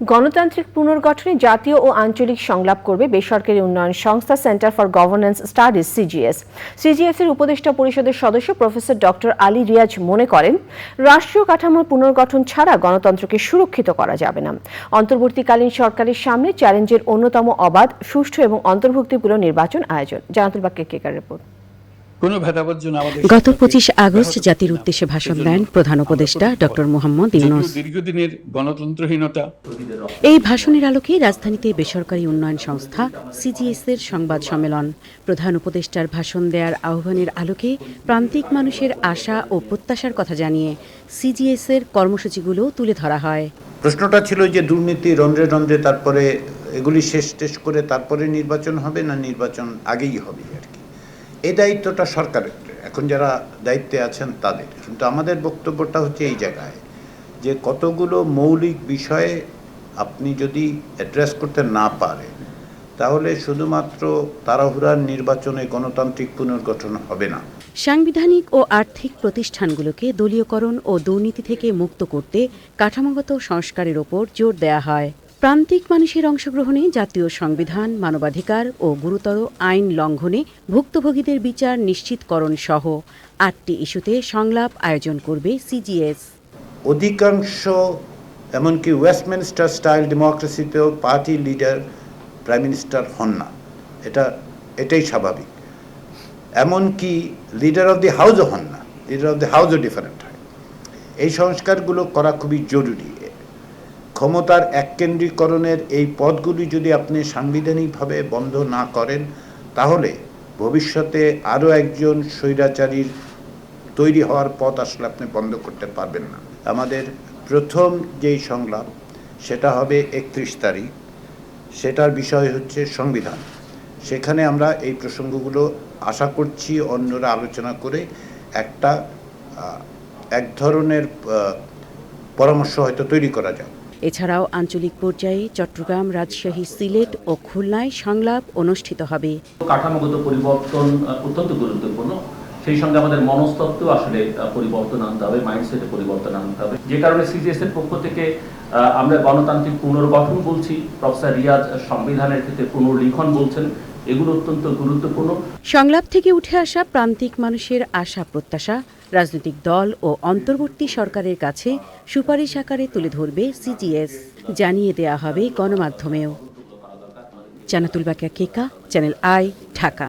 গণতান্ত্রিক পুনর্গঠনে জাতীয় ও আঞ্চলিক সংলাপ করবে বেসরকারি উন্নয়ন সংস্থা centre for governance studies, CGS. CGS এর উপদেষ্টা পরিষদের সদস্য প্রফেসর ডক্টর আলী রিয়াজ মনে করেন, রাষ্ট্রীয় কাঠামোর পুনর্গঠন ছাড়া গণতন্ত্রকে সুরক্ষিত করা যাবে না। অন্তর্বর্তীকালীন সরকারের সামনে চ্যালেঞ্জের অন্যতম অবাধ, সুষ্ঠু এবং অন্তর্ভুক্তিপূর্ণ নির্বাচন আয়োজন। জানাতুল বাক্যে কেকার রিপোর্ট। গত পঁচিশ আগস্ট জাতির উদ্দেশ্যে ভাষণ দেন প্রধান উপদেষ্টা। ডক্টর মোহাম্মদ ইউনুস। দীর্ঘদিনের গণতন্ত্রহীনতা এই ভাষণের আলোকে রাজধানীতে বেসরকারি উন্নয়ন সংস্থা সিজিএস এর সংবাদ সম্মেলন। প্রধান উপদেষ্টার ভাষণ দেওয়ার আহ্বানের আলোকে প্রান্তিক মানুষের আশা ও প্রত্যাশার কথা জানিয়ে সিজিএস এর কর্মসূচিগুলো তুলে ধরা হয়। প্রশ্নটা ছিল যে দুর্নীতি রন্ধ্রে রন্ধ্রে তারপরে এগুলি শেষ টেস করে তারপরে নির্বাচন হবে না নির্বাচন আগেই হবে? এই দায়িত্বটা সরকারের। এখন যারা দায়িত্বে আছেন তাদের। কিন্তু আমাদের বক্তব্যটা হচ্ছে এই জায়গায় যে কতগুলো মৌলিক বিষয়ে আপনি যদি অ্যাড্রেস করতে না পারেন, তাহলে শুধুমাত্র তাড়াহুড়ার নির্বাচনে গণতান্ত্রিক পুনর্গঠন হবে না। সাংবিধানিক ও আর্থিক প্রতিষ্ঠানগুলোকে দলীয়করণ ও দুর্নীতি থেকে মুক্ত করতে কাঠামোগত সংস্কারের ওপর জোর দেয়া হয়। প্রান্তিক মানুষের অংশগ্রহণে জাতীয় সংবিধান, মানবাধিকার ও গুরুতর আইন লঙ্ঘনে ভুক্তভোগীদের বিচার নিশ্চিতকরণ সহ আটটি ইস্যুতে সংলাপ আয়োজন করবে সিজিএস। অধিকাংশ, এমনকি ওয়েস্টমিনস্টার স্টাইল ডেমোক্রেসিতেও পার্টি লিডার প্রাইম মিনিস্টার হন না। এটা, এটাই স্বাভাবিক। এমনকি লিডার অফ দি হাউসও হন না। লিডার অফ দি হাউসও ডিফারেন্ট হয়। এই সংস্কারগুলো করা খুবই জরুরি। ক্ষমতার এককেন্দ্রীকরণের এই পদগুলি যদি আপনি সাংবিধানিকভাবে বন্ধ না করেন, তাহলে ভবিষ্যতে আরও একজন স্বৈরাচারীর তৈরি হওয়ার পথ আসলে আপনি বন্ধ করতে পারবেন না। আমাদের প্রথম যেই সংলাপ, সেটা হবে একত্রিশ তারিখ। সেটার বিষয় হচ্ছে সংবিধান। সেখানে আমরা এই প্রসঙ্গগুলো আশা করছি অন্যরা আলোচনা করে একটা এক ধরনের পরামর্শ হয়তো তৈরি করা যায় এছাড়াও আঞ্চলিক পর্যায়ে চট্টগ্রাম রাজশাহী সিলেট ও খুলনায় সংলাপ অনুষ্ঠিত হবে। কাঠামোগত পরিবর্তন অত্যন্ত গুরুত্বপূর্ণ। সেই সঙ্গে আমাদের মনস্তত্ত্ব আসলে পরিবর্তন আনতে হবে মাইন্ডসেটে পরিবর্তন আনতে হবে। যে কারণে সিজিএস এর পক্ষ থেকে আমরা গণতান্ত্রিক পুনর্গঠন বলছি প্রফেসর রিয়াজ সংবিধানের ক্ষেত্রে পুনর্লিখন বলছেন এগুলো অত্যন্ত গুরুত্বপূর্ণ। সংলাপ থেকে উঠে আসা প্রান্তিক মানুষের আশা প্রত্যাশা রাজনৈতিক দল ও অন্তর্বর্তী সরকারের কাছে সুপারিশ আকারে তুলে ধরবে সিজিএস। জানিয়ে দেয়া হবে গণমাধ্যমেও। Jannatul Bakiya Keka channel I, Dhaka.